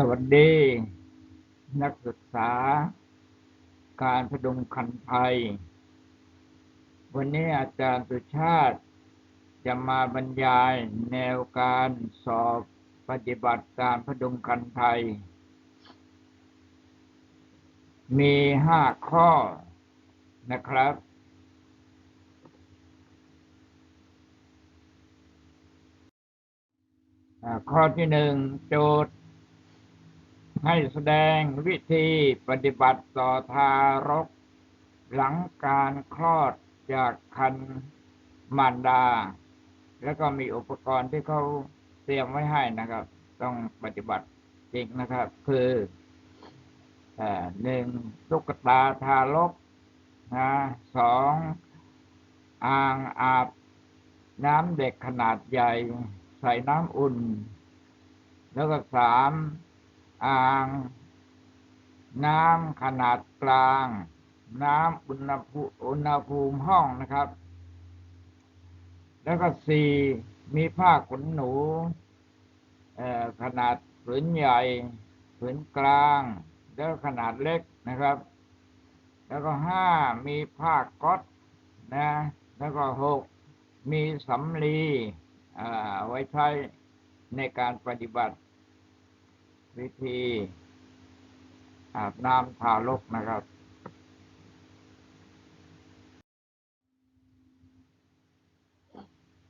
สวัสดี นักศึกษา การพดุงคันไทย วันนี้อาจารย์สุชาติจะมาบรรยายแนวการสอบปฏิบัติการพดุงคันไทย มีห้าข้อนะครับ ข้อที่หนึ่งโจทย์ ให้แสดงวิธีปฏิบัติต่อทารก หลังการคลอดจากคันมารดา แล้วก็มีอุปกรณ์ที่เขาเตรียมไว้ให้นะครับ ต้องปฏิบัติจริงนะครับ คือหนึ่งตุ๊กตาทารกนะสองอ่างอาบน้ำเด็กขนาดใหญ่ ใส่น้ำอุ่น แล้วก็สาม อ่าง น้ำขนาดกลาง น้ำอุณหภูมิอุณหภูมิห้องนะครับ แล้วก็สี่มีผ้าขนหนูขนาดผืนใหญ่ผืนกลาง แล้วขนาดเล็กนะครับ แล้วก็ห้ามีผ้าก๊อตนะ แล้วก็หกมีสำลีอ่าไว้ใช้ในการปฏิบัติ วิธีอาบน้ำทารกนะครับ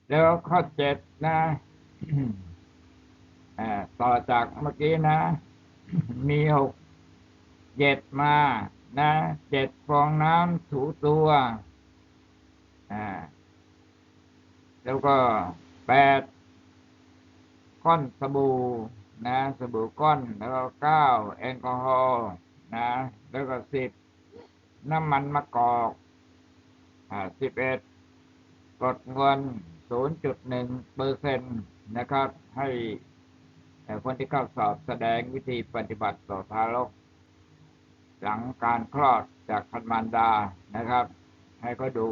แล้วข้อเจ็ดนะอ่าต่อจากเมื่อกี้นะ มีหกเจ็ดมานะเจ็ดฟองน้ำถูตัวอ่าแล้วก็แปดก้อนสบู่ นะสบู่ก้อนแล้วก็เก้าแอลกอฮอล์นะแล้วก็สิบน้ำมันมะกอกอ่าสิบเอ็ดกดเงินศูนย์จุดหนึ่งเปอร์เซ็นต์นะครับ ให้เอ่คนที่เข้าสอบแสดงวิธีปฏิบัติต่อทารก หลังการคลอดจากคันมารดานะครับ ให้เขาดู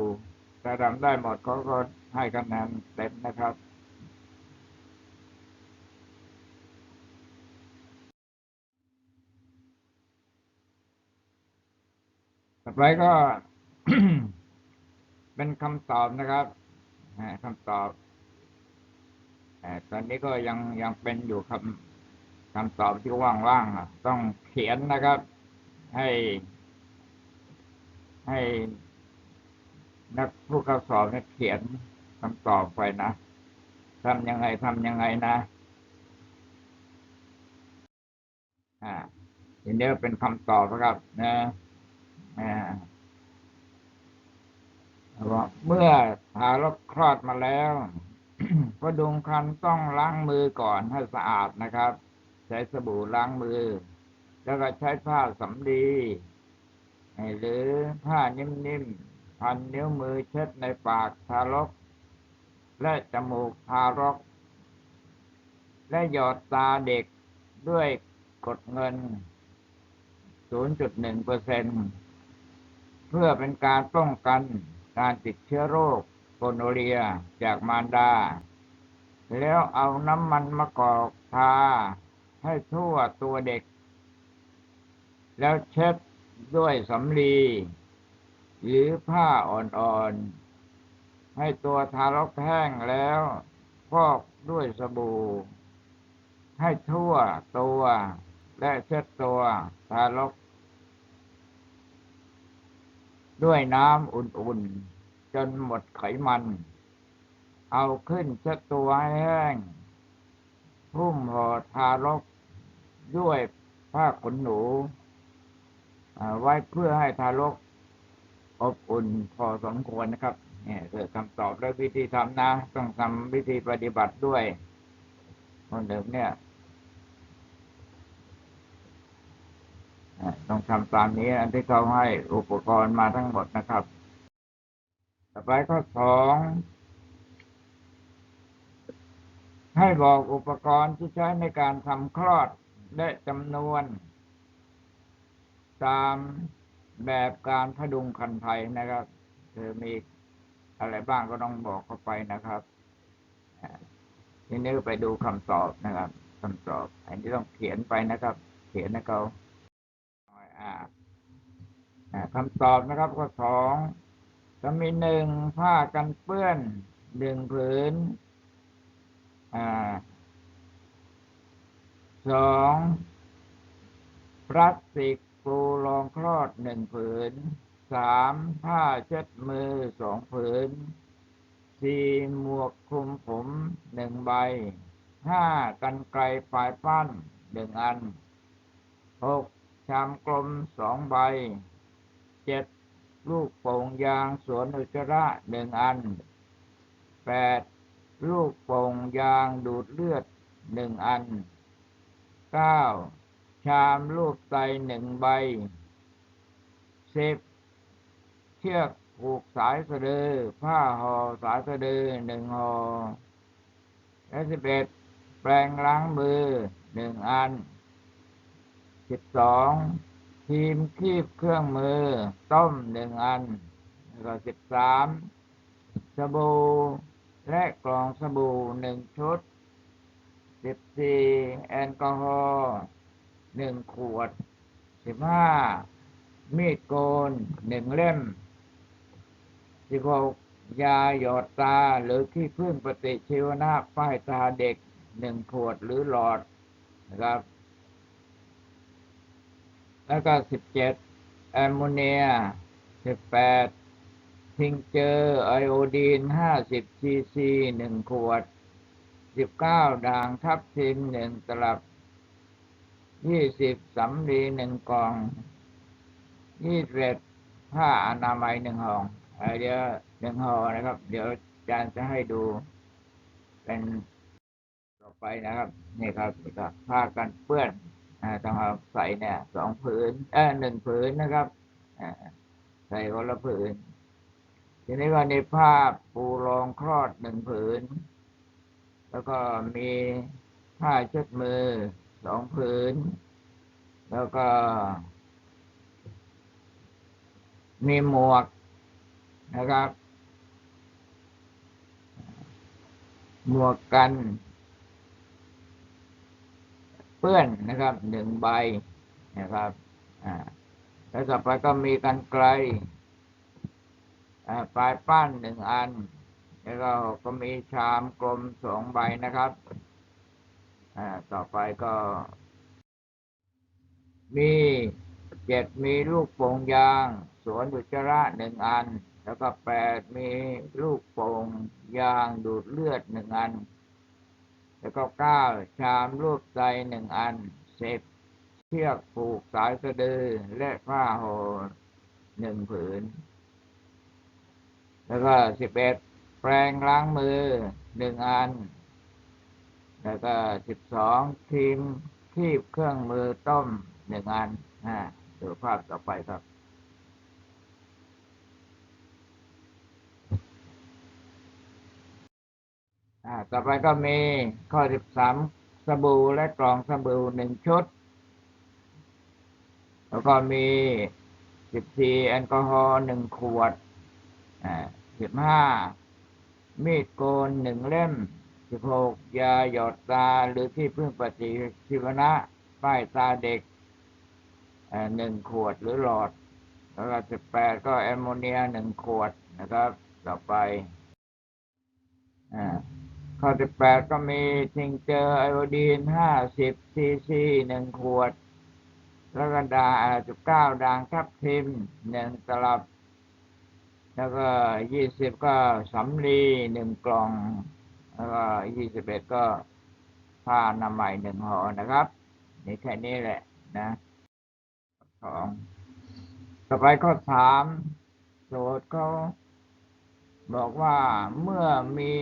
ถ้าทำได้หมดเขาก็ให้คะแนนเต็มนะครับ ต่อไปก็ เป็นคำตอบนะครับคำตอบอ่ตอนนี้ก็ยังยังเป็นอยู่คำคำตอบที่ว่างๆอะต้องเขียนนะครับ ให้ ให้นักผู้เข้าสอบเนี่ยเขียนคำตอบไปนะทำยังไงทำยังไงนะอ่าทีนี้เป็นคำตอบนะครับนะ ว่าเมื่อทารกคลอดมาแล้วพดุงคันต้องล้างมือก่อนให้สะอาดนะครับ ใช้สบู่ล้างมือ แล้วก็ใช้ผ้าสำลีหรือผ้านิ่มๆพันนิ้วมือเช็ดในปากทารก และจมูกทารก และหยอดตาเด็กด้วยกดเงิน 0.1เปอร์เซ็นเพื่อเป็นการป้องกันการติดเชื้อโรคโกโนเรียจากมารดา แล้วเอาน้ำมันมะกอกทาให้ทั่วตัวเด็ก แล้วเช็ดด้วยสำลี หรือผ้าอ่อนๆ ให้ตัวทารกแห้งแล้วพอกด้วยสบู่ ให้ทั่วตัวและเช็ดตัวทารก ด้วยน้ำอุ่นๆ จนหมดไขมัน เอาขึ้นเช็ดตัวให้แห้งพุ่มห่อทารกด้วยผ้าขนหนูอ่าไว้เพื่อให้ทารก อบอุ่นพอสมควรนะครับเนี่ยคือคำตอบและวิธีทำนะ ต้องทำวิธีปฏิบัติด้วยคนเดิมเนี่ยอ่า ต้องทำตามนี้ อันที่เขาให้อุปกรณ์มาทั้งหมดนะครับ ต่อไปข้อสองให้บอกอุปกรณ์ที่ใช้ในการทำคลอดและจำนวน ตามแบบการพดุงคันไทยนะครับคือมีอะไรบ้างก็ต้องบอกเข้าไปนะครับทีนี้ไปดูคำตอบนะครับคำตอบ อันนี้ต้องเขียนไปนะครับ เขียนให้เขา คำตอบนะครับข้อสองจะมีหนึ่งผ้ากันเปื้อนหนึ่งผืนอสองพลาสติกปูรองคลอดหนึ่งผืนสามผ้าเช็ดมือสองผืนสี่หมวกคลุมผมหนึ่งใบห้ากันไกลปลายปั้นหนึ่งอันหกชามกลมสองใบ เจ็ดลูกโป่งยางสวนอุจจาระหนึ่งอันแปดลูกโป่งยางดูดเลือดหนึ่งอันเก้าชามลูกไตหนึ่งใบสิบเชือกผูกสายสะดือ ผ้าห่อสายสะดือหนึ่งห่อและสิบเอ็ดแปรงล้างมือหนึ่งอันสิบสอง ทีมคีบเครื่องมือ ต้มหนึ่งอันก็สิบสามสบู่และกล่องสบู่หนึ่งชุดสิบสี่แอลกอฮอล์หนึ่งขวดสิบห้ามีดโกนหนึ่งเล่มสิบหกยาหยอดตาหรือที่พึ่งปฏิชีวนะป้ายตาเด็กหนึ่งขวดหรือหลอดนะครับ แล้วก็สิบเจ็ดแอมโมเนียสิบแปดทิงเจอร์ไอโอดีนห้าสิบซีซีหนึ่งขวดสิบเก้าด่างทับทิมหนึ่งตลับยี่สิบสำลีหนึ่งกล่องยี่สิบเอ็ดผ้าอนามัยหนึ่งห่องเเดี๋ยวหนึ่งห่อนะครับ เดี๋ยวอาจารย์จะให้ดู เป็นต่อไปนะครับ นี่ครับผ้ากันเปื้อน ต้องเอาใส่เนี่ยสองผืนเออหนึ่งผืนนะครับใส่คนละผืน ทีนี้ก็ในผ้าปูรองคลอดหนึ่งผืน แล้วก็มีผ้าเช็ดมือสองผืน แล้วก็ มีหมวกนะครับ หมวกกัน ปื้อนนะครับหนึ่งใบนะครับอ่าแล้วต่อไปก็มีกันไกลปลายป้านหนึ่งอัน แล้วก็ก็มีชามกลมสองใบนะครับต่อไปก็ มีเจ็ดมีลูกโป่งยาง สวนอุจจาระหนึ่งอัน แล้วก็แปดมีลูกโป่งยางดูดเลือดหนึ่งอัน แล้วก็เก้าชามลูกไตหนึ่งอันสิบเชือกผูกสายสะดือและผ้าห่อหนึ่งผืน แล้วก็สิบเอ็ดแปรงล้างมือหนึ่งอัน แล้วก็สิบสองทีมคีบเครื่องมือต้มหนึ่งอันอ่าดูภาพต่อไปครับ อ่า ต่อไปก็มีข้อสิบสามสบู่และกล่องสบู่หนึ่งชุด แล้วก็มีสิบสี่แอลกอฮอล์หนึ่งขวดอ่าสิบห้ามีดโกนหนึ่งเล่มสิบหกยาหยอดตาหรือที่พึ่งปฏิชีวนะป้ายตาเด็กหนึ่งขวดหรือหลอด แล้วก็สิบแปดก็แอมโมเนียหนึ่งขวดนะครับ ต่อไปอ่า ข้อสิบแปดก็มีทิงเจอร์ไอโอดีนห้าสิบซีซีหนึ่งขวด แล้วก็ดาสิบเก้าด่างทับทิมหนึ่งตลับ แล้วก็ยี่สิบก็สำลีหนึ่งกล่อง แล้วก็ยี่สิบเอ็ดก็ผ้าอนามัยหนึ่งห่อนะครับนี่แค่นี้แหละนะสองต่อไปข้อสามโจทย์เขาบอกว่าเมื่อมี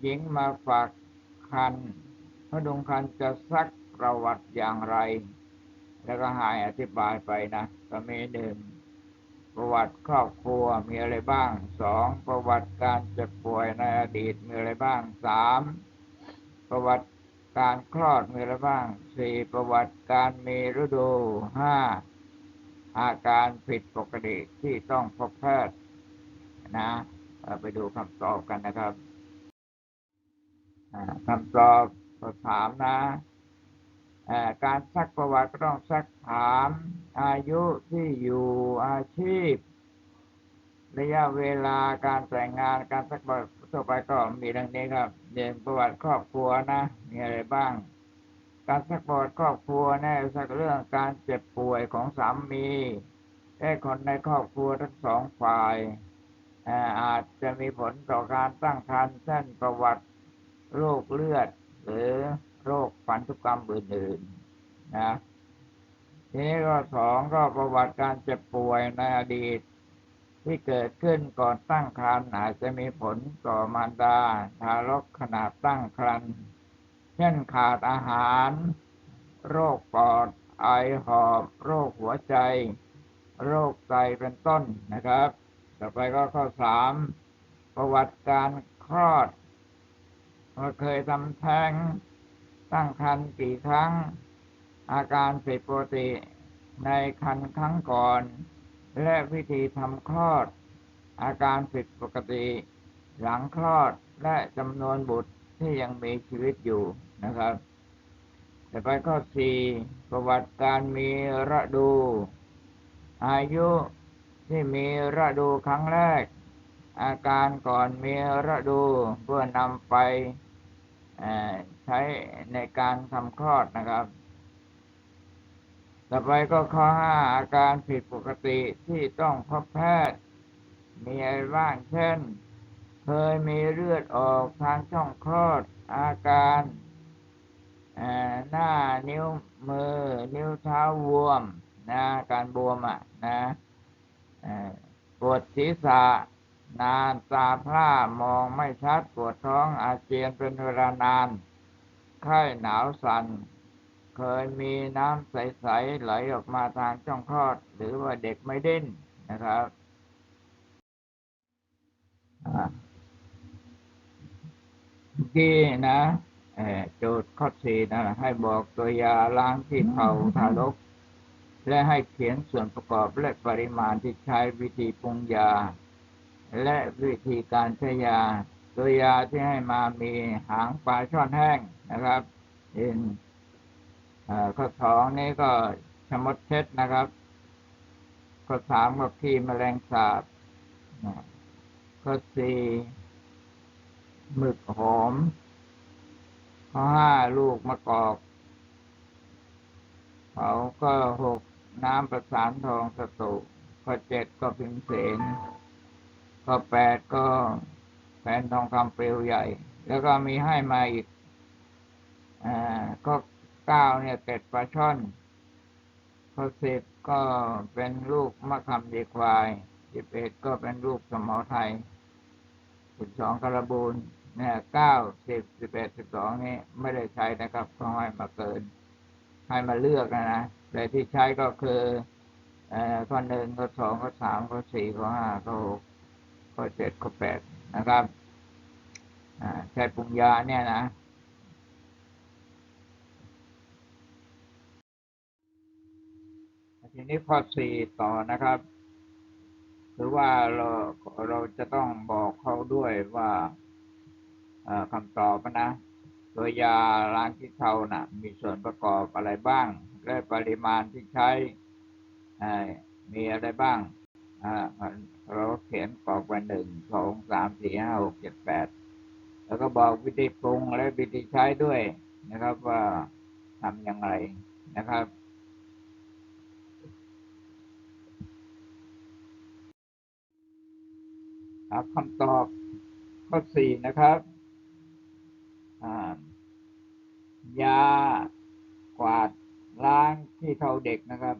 หญิงมาฝากคันพระดงคันจะซักประวัติอย่างไร แล้วก็หายอธิบายไปนะก็มีหนึ่งประวัติครอบครัวมีอะไรบ้างสองประวัติการเจ็บป่วยในอดีตมีอะไรบ้างสามประวัติการคลอดมีอะไรบ้างสี่ประวัติการมีฤดูห้าอาการผิดปกติที่ต้องพบแพทย์นะไปดูคำตอบกันนะครับ คำตอบข้อถามนะการซักประวัติก็ต้องซักถามอายุที่อยู่อาชีพ ระยะเวลาการแต่งงานการซักประวัติทั่วไปก็มีดังนี้ครับเรียนประวัติครอบครัวนะมีอะไรบ้าง การซักประวัติครอบครัวแน่ซักเรื่องการเจ็บป่วยของสามีและคนในครอบครัวทั้งสองฝ่ายเอ่ออาจจะมีผลต่อการตั้งครรภ์เช่นประวัติ โรคเลือด หรือโรคพันธุกรรมอื่นๆนะทีนี้ก็สองก็ประวัติการเจ็บป่วยในอดีต ที่เกิดขึ้นก่อนตั้งครรภ์อาจจะมีผลต่อมารดาทารกขณะตั้งครรภ์เช่นขาดอาหาร โรคปอด ไอหอบ โรคหัวใจ โรคไตเป็นต้นนะครับ ต่อไปก็ข้อสามประวัติการคลอด ว่าเคยทำแท้งตั้งครรภ์กี่ครั้ง อาการผิดปกติในครรภ์ครั้งก่อน และวิธีทำคลอด อาการผิดปกติ หลังคลอดและจำนวนบุตรที่ยังมีชีวิตอยู่นะครับต่อไปข้อสี่ประวัติการมีระดู อายุที่มีระดูครั้งแรก อาการก่อนมีระดูเพื่อนำไป ใช้ในการทำคลอดนะครับ ต่อไปก็ข้อห้าอาการผิดปกติที่ต้องพบแพทย์ มีอะไรบ้างเช่น เคยมีเลือดออกทางช่องคลอด อาการหน้านิ้วมือ นิ้วเท้าบวมนะการบวมอะนะปวดศีรษะ นาน ตาพร่ามองไม่ชัดปวดท้องอาเจียนเป็นเวลานาน ไข้หนาวสัน่น เคยมีน้ำใส ๆ ไหลออกมาทางช่องคลอด หรือว่าเด็กไม่ดิ้นนะครับเมื่อกี้นะโจทย์ข้อสี่นะ ให้บอกตัวยาล้างที่เผาทารก และให้เขียนส่วนประกอบและปริมาณที่ใช้วิธีปรุงยา และวิธีการใช้ยาตัวยาที่ให้มามีหางปลาช่อนแห้งนะครับเอ็นอข้อสองนี่ก็ชะมดเช็ดนะครับข้อสามก็ขี้แมลงสาบข้อสี่หมึกหอม ข้อห้าลูกมะกอกเขาก็หกน้ำประสานทองสตุข้อเจ็ดก็พิมเสน ข้อแปดก็แผ่นทองคำเปลวใหญ่ แล้วก็มีให้มาอีกอ่าก็เก้าเนี่ยเป็ดปลาช่อนข้อสิบก็เป็นลูกมะขามดีควายสิบเอ็ดก็เป็นลูกสมอไทยสิบสองกระบูนเนี่ยเก้าสิบสิบเอ็ดสิบสองนี่ไม่ได้ใช้นะครับก็ให้มาเกิน ให้มาเลือกนะนะแต่ที่ใช้ก็คือเอ่อข้อหนึ่งข้อสองข้อสามข้อสี่ข้อห้าข้อหก ข้อเจ็ดข้อแปดนะครับใช้ปรุงยาเนี่ยนะทีนี้ข้อสี่ต่อนะครับคือว่าเราเราจะต้องบอกเขาด้วยว่าคำตอบนะตัวยาล้างขี้เถ้านะ่ะ มีส่วนประกอบอะไรบ้าง และปริมาณที่ใช่มีอะไรบ้างอ่า เราเขียนกรอกไว้หนึ่งสองสามสี่ห้าหกเจ็ดแปดแล้วก็บอกวิธีปรุงและวิธีใช้ด้วยนะครับว่าทำอย่างไรนะครับครับคำตอบข้อสี่นะครับยากวาดล้างที่เท่าเด็กนะครับ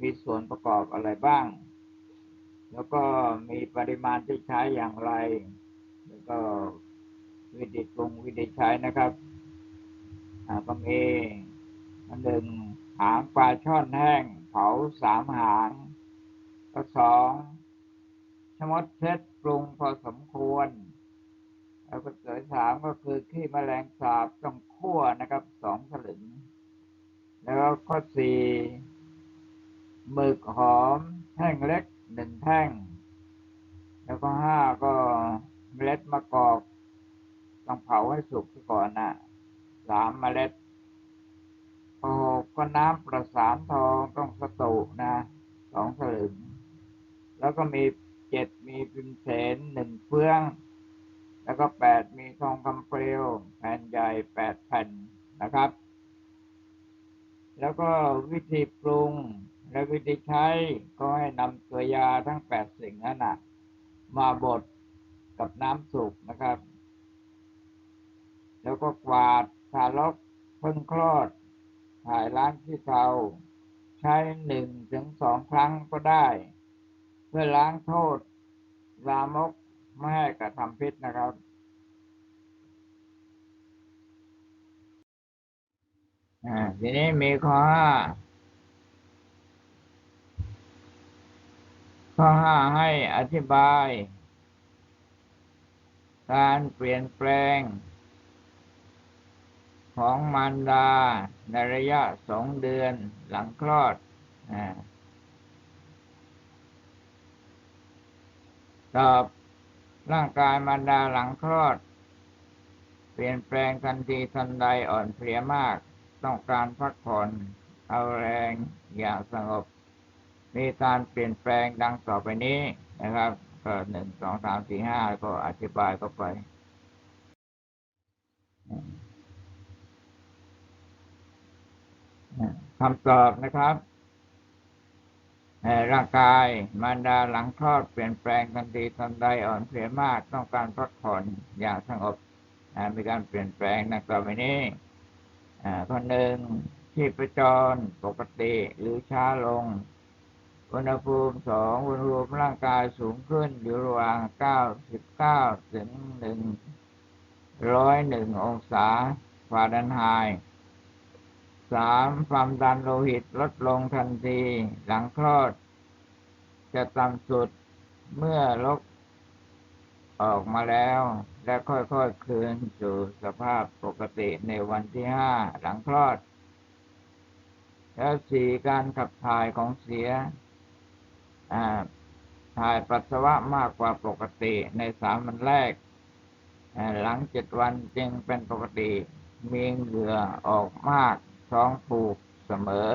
มีส่วนประกอบอะไรบ้าง แล้วก็มีปริมาณที่ใช้อย่างไร แล้วก็วิธีปรุงวิธีใช้นะครับก็มีอันหนึ่งหางปลาช่อนแห้ง เผาสามหางก็สองชมดเช็ดปรุงพอสมควร แล้วก็เสยสามก็คือขี้แมลงสาบต้องคั่วนะครับสองสลึง แล้วก็ข้อสี่หมึกหอมแท่งเล็ก หนึ่งแท่ง แล้วก็ห้าก็เมล็ดมะกอกต้องเผาให้สุกก่อนนะสามเมล็ดก็น้ำประสานทองต้องสตุนะสองสลึงแล้วก็มีเจ็ดมีพิมเสนหนึ่งเฟือง แล้วก็แปดมีทองคำเปลวแผ่นใหญ่แปดแผ่นนะครับ แล้วก็วิธีปรุง และวิธีใช้ก็ให้นำตัวยาทั้งแปดสิ่งนั้นนะมาบดกับน้ำสุกนะครับ แล้วก็กวาดทารกเพิ่งคลอด ถ่ายล้างที่เตาใช้หนึ่งถึงสองครั้งก็ได้ เพื่อล้างโทษลามกไม่ให้กระทำพิษนะครับอ่าทีนี้มีข้อห้า ข้อห้าให้อธิบาย การเปลี่ยนแปลง ของมารดาในระยะสองเดือนหลังคลอดอตอบร่างกายมารดาหลังคลอด เปลี่ยนแปลงทันทีทันใดอ่อนเพลียมาก ต้องการพักผ่อนเอาแรงอย่างสงบ มีการเปลี่ยนแปลงดังต่อไปนี้นะครับก็หนึ่งสองสามสี่ห้าก็อธิบายเข้าไป คำตอบนะครับร่างกายมารดาหลังคลอดเปลี่ยนแปลงทันทีทันใดอ่อนเพลียมากต้องการพักผ่อนอย่างสงบมีการเปลี่ยนแปลงดังต่อไปนี้อ่าข้อหนึ่งที่ประจรปกติหรือช้าลง อุณหภูมิสองอุณหภูมิร่างกายสูงขึ้นอยู่ระหว่างเก้าสิบเก้าถึงหนึ่งร้อยหนึ่งองศาฟาเรนไฮต์สามความดันโลหิตลดลงทันที หลังคลอด จะต่ำสุดเมื่อลกออกมาแล้ว และค่อยๆคืนสู่สภาพปกติในวันที่ห้าหลังคลอด แล้วสี่การขับถ่ายของเสีย ถ่ายปัสสาวะมากกว่าปกติในสามวันแรก หลังเจ็ดวันจึงเป็นปกติ มีเหงื่อออกมากท้องผูกเสมอ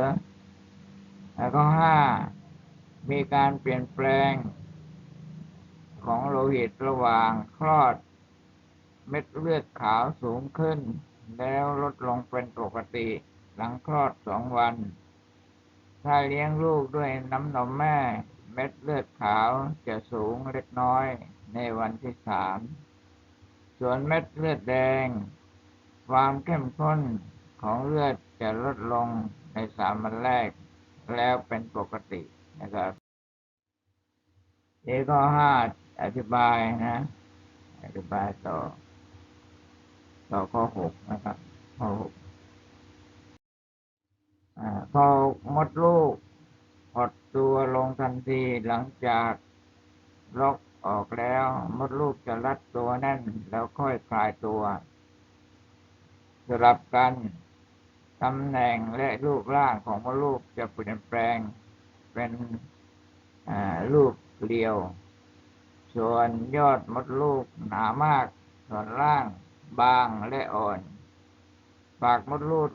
แล้วก็ห้ามีการเปลี่ยนแปลงของโลหิตระหว่างคลอด เม็ดเลือดขาวสูงขึ้น แล้วลดลงเป็นปกติ หลังคลอดสองวัน ถ้าเลี้ยงลูกด้วยน้ำนมแม่ เม็ดเลือดขาวจะสูงเล็กน้อยในวันที่สาม ส่วนเม็ดเลือดแดง ความเข้มข้นของเลือดจะลดลงในสามวันแรก แล้วเป็นปกตินะครับนี่ข้อห้าอธิบายนะ อธิบายต่อ ต่อข้อหกนะครับ ข้อหกอ่าพอมดลูก หดตัวลงทันทีหลังจากล็อกออกแล้ว มดลูกจะรัดตัวแน่นแล้วค่อยคลายตัวสลับกันตำแหน่งและรูปร่างของมดลูกจะเปลี่ยนแปลงเป็นรูปเกลียว ส่วนยอดมดลูกหนามาก ส่วนล่างบางและอ่อน ปากมดลูก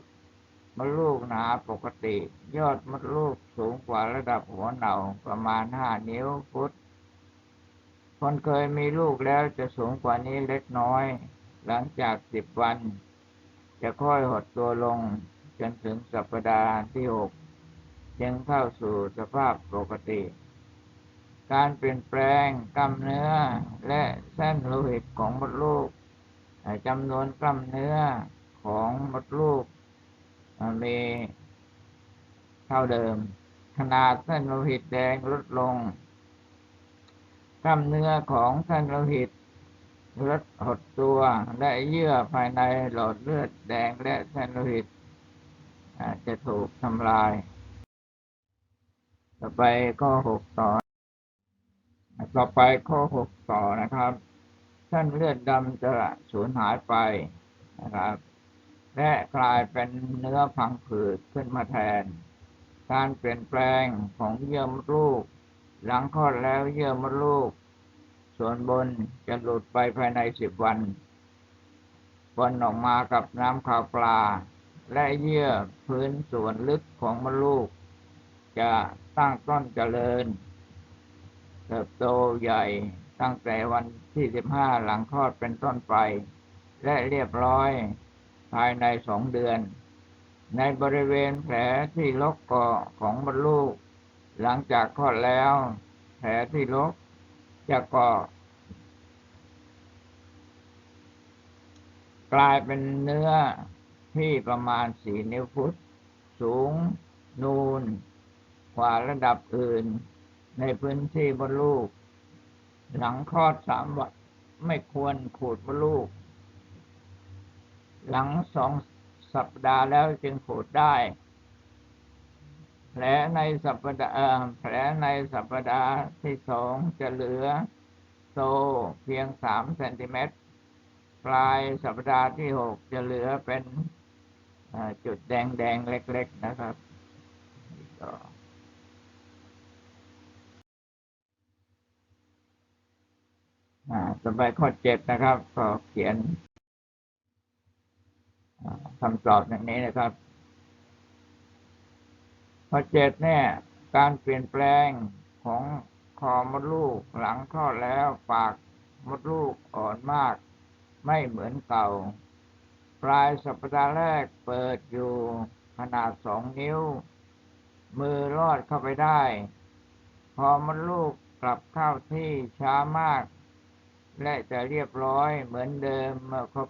มดลูกหนาปกติ ยอดมดลูกสูงกว่าระดับหัวเหน่าประมาณห้านิ้วฟุต คนเคยมีลูกแล้วจะสูงกว่านี้เล็กน้อย หลังจากสิบวัน จะค่อยหดตัวลง จนถึงสัปดาห์ที่หกจึงเข้าสู่สภาพปกติ การเปลี่ยนแปลงกล้ามเนื้อและเส้นโลหิตของมดลูกจำนวนกล้ามเนื้อของมดลูก มีเท่าเดิม ขนาดเส้นโลหิตแดงลดลง กล้ามเนื้อของเส้นโลหิตลดหดตัวและเยื่อภายในหลอดเลือดแดงและเส้นโลหิตจะถูกทำลาย ต่อไปข้อหกต่อ ต่อไปข้อหกต่อนะครับเส้นเลือดดำจะสูญหายไปนะครับ และกลายเป็นเนื้อพังผืดขึ้นมาแทน การเปลี่ยนแปลงของเยื่อมดลูก หลังคลอดแล้วเยื่อมดลูก ส่วนบนจะหลุดไปภายในสิบวันบนออกมากับน้ำขาวปลา และเยื่อพื้นส่วนลึกของมดลูก จะตั้งต้นเจริญ เติบโตใหญ่ตั้งแต่วันที่15หลังคลอดเป็นต้นไป และเรียบร้อย ภายในสองเดือน ในบริเวณแผลที่ลกเกาะของมดลูก หลังจากคลอดแล้ว แผลที่ลกจะเกาะกลายเป็นเนื้อที่ประมาณสี่นิ้วฟุต สูง นูนกว่าระดับอื่น ในพื้นที่บนลูก หลังคลอดสามวันไม่ควรขูดบนลูก หลังสองสัปดาห์แล้วจึงขูดได้ แผลในสัปดาห์แผลในสัปดาห์ที่สองจะเหลือโตเพียงสามเซนติเมตร ปลายสัปดาห์ที่หกจะเหลือเป็นจุดแดงๆเล็ก ๆ นะครับก็อ่าต่อไปข้อเจ็ดนะครับ ก็เขียน คำตอบอย่างนี้นะครับข้อเจ็ดเนี่ย การเปลี่ยนแปลงของคอมดลูกหลังคลอดแล้วปากมดลูกอ่อนมาก ไม่เหมือนเก่า ปลายสัปดาห์แรกเปิดอยู่ขนาดสองนิ้ว มือลอดเข้าไปได้พอมดลูกกลับเข้าที่ช้ามาก และจะเรียบร้อยเหมือนเดิมเมื่อครบ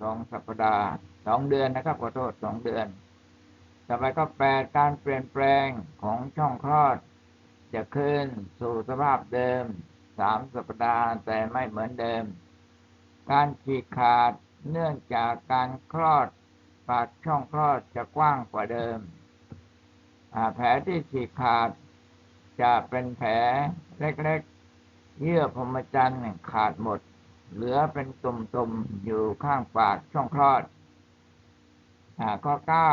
สองสัปดาห์สองเดือนนะครับขอโทษสองเดือนต่อไปก็แปดการเปลี่ยนแปลงของช่องคลอด จะขึ้นสู่สภาพเดิมสามสัปดาห์แต่ไม่เหมือนเดิม การฉีกขาดเนื่องจากการคลอดปากช่องคลอดจะกว้างกว่าเดิมแผลที่ฉีกขาดจะเป็นแผลเล็กๆ เยื่อพรหมจรรย์ขาดหมด เหลือเป็นตุ่มๆอยู่ข้างปากช่องคลอดอ่าข้อเก้า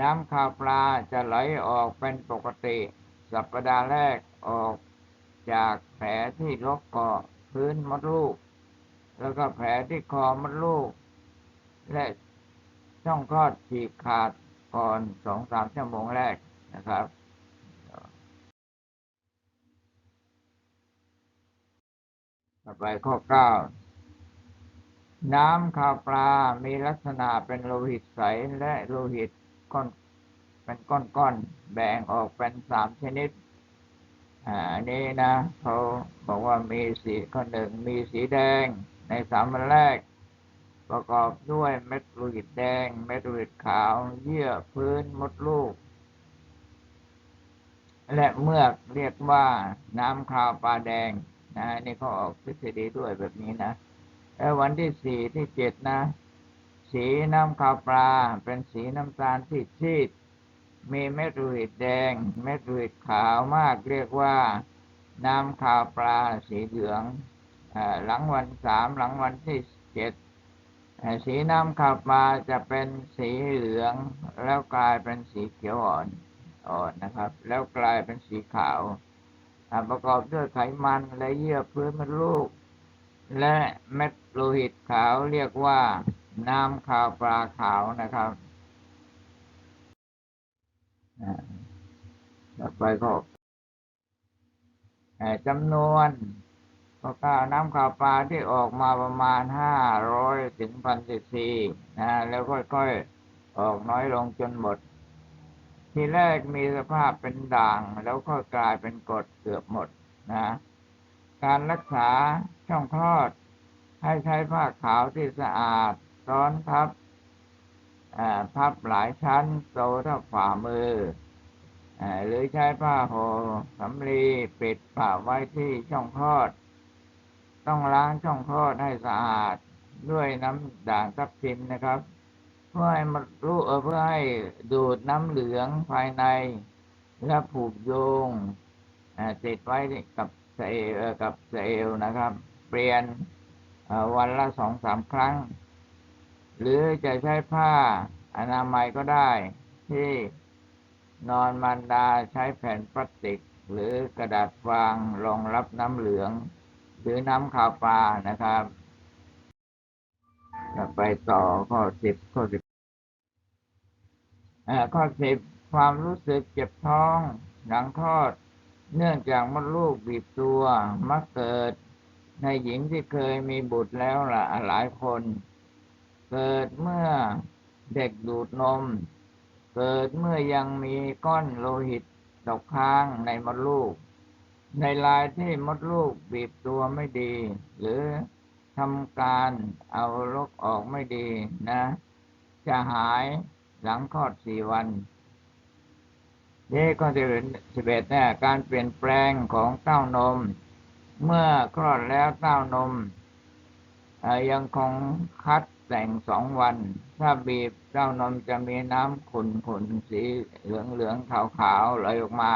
น้ำข้าวปลาจะไหลออกเป็นปกติ สัปดาห์แรกออกจากแผลที่ลกเกาะพื้นมดลูก แล้วก็แผลที่คอมดลูก และช่องคลอดฉีกขาดก่อนสองสามชั่วโมงแรกนะครับ ต่อไปข้อเก้าน้ำขาวปลา มีลักษณะเป็นโลหิตใสและโลหิตก้อนเป็นก้อนๆ แบ่งออกเป็นสามชนิด อ่าอันนี้นะเขาบอกว่ามีสีข้อหนึ่งมีสีแดงในสามวันแรก ประกอบด้วยเม็ดโลหิตแดง เม็ดโลหิตขาว เยื่อพื้นมดลูก และเมือกเรียกว่าน้ำขาวปลาแดง นะนี่เขาออกทฤษฎีด้วยแบบนี้นะแล้ววันที่สี่ที่เจ็ดนะ สีน้ำขาวปลา เป็นสีน้ำตาลที่ซีดมีเม็ดโลหิตแดง เม็ดโลหิตขาวมากเรียกว่า น้ำขาวปลาสีเหลืองอหลังวันสามหลังวันที่เจ็ดสีน้ำขาวปลาจะเป็นสีเหลืองแล้วกลายเป็นสีเขียวอ่อนอ่อนนะครับ แล้วกลายเป็นสีขาว ประกอบด้วยไขมันและเยื่อพื้นมดลูก และเม็ดโลหิตขาวเรียกว่า น้ำขาวปลาขาวนะครับอ่าต่อไปก็จำนวนก็ก้าน้ำขาวปลาที่ออกมาประมาณห้าร้อยถึงพันซีซีนะแล้วค่อยๆ ออกน้อยลงจนหมด ทีแรกมีสภาพเป็นด่าง แล้วก็กลายเป็นกรดเกือบหมดนะ การรักษาช่องคลอด ให้ใช้ผ้าขาวที่สะอาดซ้อนทับพับหลายชั้นโตเท่าฝ่ามืออหรือใช้ผ้าห่อสำลีปิดปากไว้ที่ช่องคลอด ต้องล้างช่องคลอดให้สะอาดด้วยน้ำด่างทับทิมนะครับ เพื่อให้มันรู้เออเพื่อให้ดูดน้ำเหลืองภายในและผูกโยงอ่าติดไว้กับเซลเอ่อกับเซลนะครับ เปลี่ยนอ่อวันละสองสามครั้ง หรือจะใช้ผ้าอนามัยก็ได้ ที่นอนมันดาใช้แผ่นพลาสติก หรือกระดาษฟางรองรับน้ำเหลือง หรือน้ำขาวปลานะครับ ไปต่อข้อสิบข้อสิบ ข้อสิบความรู้สึกเจ็บท้องหลังคลอด เนื่องจากมดลูกบีบตัว มักเกิด ในหญิงที่เคยมีบุตรแล้วละหลายคน เกิดเมื่อเด็กดูดนม เกิดเมื่อยังมีก้อนโลหิตตกค้างในมดลูก ในรายที่มดลูกบีบตัวไม่ดี หรือทำการเอาลกออกไม่ดีนะ จะหาย หลังคลอดสี่วันนี่ก็จะเป็นสิบเอ็ดเนี่ยการเปลี่ยนแปลงของเต้านม เมื่อคลอดแล้วเต้านมยังคงคัดแต่งสองวัน ถ้าบีบเต้านมจะมีน้ำขุ่นขุนๆสีเหลืองเหลืองขาวขาวๆไหลออกมา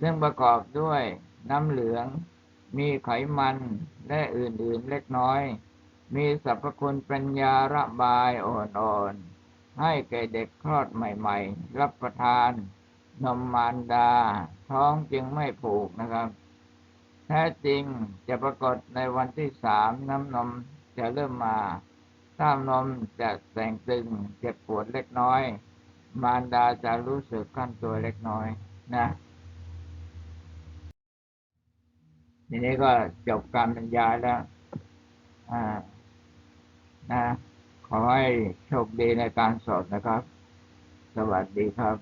ซึ่งประกอบด้วยน้ำเหลือง มีไขมันและอื่นๆเล็กน้อย มีสรรพคุณเป็นยาระบายอ่อนๆ ให้แก่เด็กคลอดใหม่ ๆ รับประทานนมมารดา ท้องจึงไม่ผูกนะครับ แท้จริงจะปรากฏในวันที่สามน้ำนมจะเริ่มมาถ้านมจะแตงตึงเจ็บปวดเล็กน้อย มารดาจะรู้สึกขั้นตัวเล็กน้อยนะทีนี้ก็จบการบรรยายแล้ว อ่า นะ ขอให้โชคดีในการสอบนะครับ สวัสดีครับ